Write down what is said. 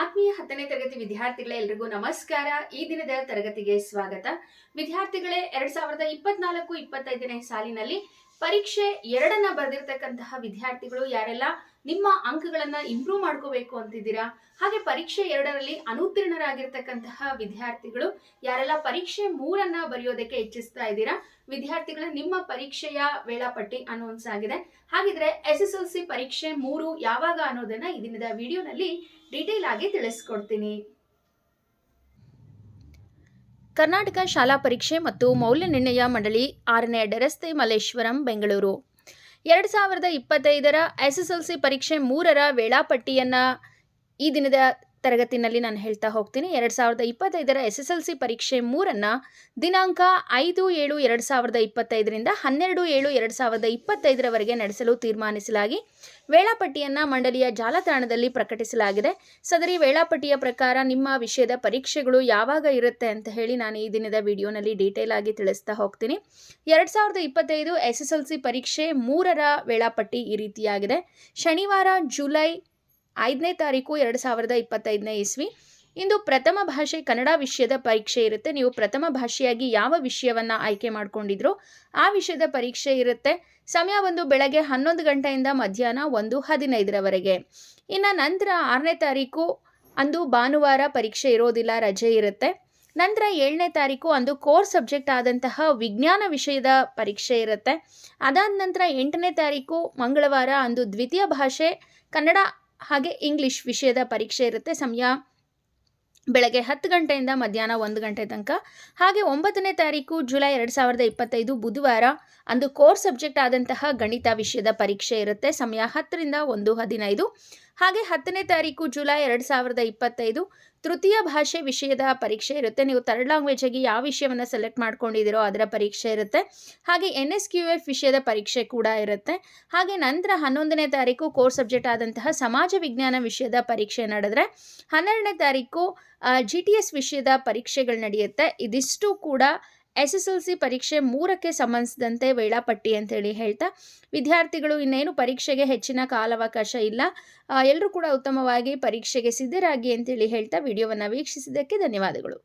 ಆತ್ಮೀಯ ಹತ್ತನೇ ತರಗತಿ ವಿದ್ಯಾರ್ಥಿಗಳೇ ಎಲ್ರಿಗೂ ನಮಸ್ಕಾರ. ಈ ದಿನದ ತರಗತಿಗೆ ಸ್ವಾಗತ. ವಿದ್ಯಾರ್ಥಿಗಳೇ, ಎರಡ್ ಸಾವಿರದ ಇಪ್ಪತ್ನಾಲ್ಕು ಇಪ್ಪತ್ತೈದನೇ ಸಾಲಿನಲ್ಲಿ ಪರೀಕ್ಷೆ ಎರಡನ್ನ ಬರೆದಿರ್ತಕ್ಕಂತಹ ವಿದ್ಯಾರ್ಥಿಗಳು ಯಾರೆಲ್ಲ, ನಿಮ್ಮ ಅಂಕಗಳನ್ನ ಇಂಪ್ರೂವ್ ಮಾಡ್ಕೋಬೇಕು ಅಂತಿದ್ದೀರಾ? ಹಾಗೆ ಪರೀಕ್ಷೆ ಎರಡರಲ್ಲಿ ಅನುತ್ತೀರ್ಣರಾಗಿರ್ತಕ್ಕಂತಹ ವಿದ್ಯಾರ್ಥಿಗಳು ಯಾರೆಲ್ಲ ಪರೀಕ್ಷೆ ಮೂರನ್ನ ಬರೆಯೋದಕ್ಕೆ ಇಚ್ಛಿಸ್ತಾ ಇದ್ದೀರಾ? ವಿದ್ಯಾರ್ಥಿಗಳ ನಿಮ್ಮ ಪರೀಕ್ಷೆಯ ವೇಳಾಪಟ್ಟಿ ಅನೌನ್ಸ್ ಆಗಿದೆ. ಹಾಗಿದ್ರೆ ಎಸ್ ಎಸ್ ಎಲ್ ಸಿ ಪರೀಕ್ಷೆ ಮೂರು ಯಾವಾಗ ಅನ್ನೋದನ್ನ ದಿನದ ವಿಡಿಯೋನಲ್ಲಿ ಡೀಟೇಲ್ ಆಗಿ ತಿಳಿಸ್ಕೊಡ್ತೀನಿ. ಕರ್ನಾಟಕ ಶಾಲಾ ಪರೀಕ್ಷೆ ಮತ್ತು ಮೌಲ್ಯ ನಿರ್ಣಯ ಮಂಡಳಿ ಆರನೇ ಅಡ್ಡರಸ್ತೆ ಮಲ್ಲೇಶ್ವರಂ, ಬೆಂಗಳೂರು. ಎರಡು ಸಾವಿರದ ಇಪ್ಪತ್ತೈದರ ಎಸ್ ಪರೀಕ್ಷೆ ಮೂರರ ವೇಳಾಪಟ್ಟಿಯನ್ನು ಈ ದಿನದ ತರಗತಿನಲ್ಲಿ ನಾನು ಹೇಳ್ತಾ ಹೋಗ್ತೀನಿ. ಎರಡು ಸಾವಿರದ ಇಪ್ಪತ್ತೈದರ ಎಸ್ ಎಸ್ ಎಲ್ ಸಿ ಪರೀಕ್ಷೆ ಮೂರನ್ನು ದಿನಾಂಕ ಐದು ಏಳು ಎರಡು ಸಾವಿರದ ಇಪ್ಪತ್ತೈದರಿಂದ ಹನ್ನೆರಡು ಏಳು ಎರಡು ಸಾವಿರದ ಇಪ್ಪತ್ತೈದರವರೆಗೆ ನಡೆಸಲು ತೀರ್ಮಾನಿಸಲಾಗಿ ವೇಳಾಪಟ್ಟಿಯನ್ನು ಮಂಡಳಿಯ ಜಾಲತಾಣದಲ್ಲಿ ಪ್ರಕಟಿಸಲಾಗಿದೆ. ಸದರಿ ವೇಳಾಪಟ್ಟಿಯ ಪ್ರಕಾರ ನಿಮ್ಮ ವಿಷಯದ ಪರೀಕ್ಷೆಗಳು ಯಾವಾಗ ಇರುತ್ತೆ ಅಂತ ಹೇಳಿ ನಾನು ಈ ದಿನದ ವಿಡಿಯೋನಲ್ಲಿ ಡೀಟೇಲ್ ಆಗಿ ತಿಳಿಸ್ತಾ ಹೋಗ್ತೀನಿ. ಎರಡು ಸಾವಿರದ ಇಪ್ಪತ್ತೈದು ಎಸ್ ಎಸ್ ಎಲ್ ಸಿ ಪರೀಕ್ಷೆ ಮೂರರ ವೇಳಾಪಟ್ಟಿ ಈ ರೀತಿಯಾಗಿದೆ. ಶನಿವಾರ ಜುಲೈ ಐದನೇ ತಾರೀಕು ಎರಡು ಸಾವಿರದ ಇಪ್ಪತ್ತೈದನೇ ಇಸ್ವಿ. ಇಂದು ಪ್ರಥಮ ಭಾಷೆ ಕನ್ನಡ ವಿಷಯದ ಪರೀಕ್ಷೆ ಇರುತ್ತೆ. ನೀವು ಪ್ರಥಮ ಭಾಷೆಯಾಗಿ ಯಾವ ವಿಷಯವನ್ನು ಆಯ್ಕೆ ಮಾಡಿಕೊಂಡಿದ್ರೋ ಆ ವಿಷಯದ ಪರೀಕ್ಷೆ ಇರುತ್ತೆ. ಸಮಯ ಒಂದು ಬೆಳಗ್ಗೆ ಹನ್ನೊಂದು ಗಂಟೆಯಿಂದ ಮಧ್ಯಾಹ್ನ ಒಂದು ಹದಿನೈದರವರೆಗೆ. ಇನ್ನು ನಂತರ ಆರನೇ ತಾರೀಕು ಅಂದು ಭಾನುವಾರ ಪರೀಕ್ಷೆ ಇರೋದಿಲ್ಲ, ರಜೆ ಇರುತ್ತೆ. ನಂತರ ಏಳನೇ ತಾರೀಕು ಅಂದು ಕೋರ್ ಸಬ್ಜೆಕ್ಟ್ ಆದಂತಹ ವಿಜ್ಞಾನ ವಿಷಯದ ಪರೀಕ್ಷೆ ಇರುತ್ತೆ. ಅದಾದ ನಂತರ ಎಂಟನೇ ತಾರೀಕು ಮಂಗಳವಾರ ಅಂದು ದ್ವಿತೀಯ ಭಾಷೆ ಕನ್ನಡ ಹಾಗೆ ಇಂಗ್ಲಿಷ್ ವಿಷಯದ ಪರೀಕ್ಷೆ ಇರುತ್ತೆ. ಸಮಯ ಬೆಳಗ್ಗೆ ಹತ್ತು ಗಂಟೆಯಿಂದ ಮಧ್ಯಾಹ್ನ ಒಂದು ಗಂಟೆ ತನಕ. ಹಾಗೆ ಒಂಬತ್ತನೇ ತಾರೀಕು ಜುಲೈ ಎರಡು ಸಾವಿರದ ಇಪ್ಪತ್ತೈದು ಬುಧವಾರ ಅಂದು ಕೋರ್ ಸಬ್ಜೆಕ್ಟ್ ಆದಂತಹ ಗಣಿತ ವಿಷಯದ ಪರೀಕ್ಷೆ ಇರುತ್ತೆ. ಸಮಯ ಹತ್ತರಿಂದ ಒಂದು ಹದಿನೈದು. ಹಾಗೆ ಹತ್ತನೇ ತಾರೀಕು ಜುಲೈ ಎರಡು ಸಾವಿರದ ಇಪ್ಪತ್ತೈದು ತೃತೀಯ ಭಾಷೆ ವಿಷಯದ ಪರೀಕ್ಷೆ ಇರುತ್ತೆ. ನೀವು ಥರ್ಡ್ ಲ್ಯಾಂಗ್ವೇಜಾಗಿ ಯಾವ ವಿಷಯವನ್ನು ಸೆಲೆಕ್ಟ್ ಮಾಡ್ಕೊಂಡಿದ್ದೀರೋ ಅದರ ಪರೀಕ್ಷೆ ಇರುತ್ತೆ. ಹಾಗೆ ಎನ್ ಎಸ್ ಕ್ಯೂ ಎಫ್ ವಿಷಯದ ಪರೀಕ್ಷೆ ಕೂಡ ಇರುತ್ತೆ. ಹಾಗೆ ನಂತರ ಹನ್ನೊಂದನೇ ತಾರೀಕು ಕೋರ್ ಸಬ್ಜೆಕ್ಟ್ ಆದಂತಹ ಸಮಾಜ ವಿಜ್ಞಾನ ವಿಷಯದ ಪರೀಕ್ಷೆ ನಡೆದ್ರೆ ಹನ್ನೆರಡನೇ ತಾರೀಕು ಜಿ ಟಿ ಎಸ್ ವಿಷಯದ ಪರೀಕ್ಷೆಗಳು ನಡೆಯುತ್ತೆ. ಇದಿಷ್ಟು ಕೂಡ ಎಸ್ ಎಸ್ ಎಲ್ ಸಿ ಪರೀಕ್ಷೆ ಮೂರಕ್ಕೆ ಸಂಬಂಧಿಸಿದಂತೆ ವೇಳಾಪಟ್ಟಿ ಅಂತೇಳಿ ಹೇಳ್ತಾ, ವಿದ್ಯಾರ್ಥಿಗಳು ಇನ್ನೇನು ಪರೀಕ್ಷೆಗೆ ಹೆಚ್ಚಿನ ಕಾಲಾವಕಾಶ ಇಲ್ಲ. ಎಲ್ಲರೂ ಕೂಡ ಉತ್ತಮವಾಗಿ ಪರೀಕ್ಷೆಗೆ ಸಿದ್ಧರಾಗಿ ಅಂತೇಳಿ ಹೇಳ್ತಾ ವಿಡಿಯೋವನ್ನು ವೀಕ್ಷಿಸಿದ್ದಕ್ಕೆ ಧನ್ಯವಾದಗಳು.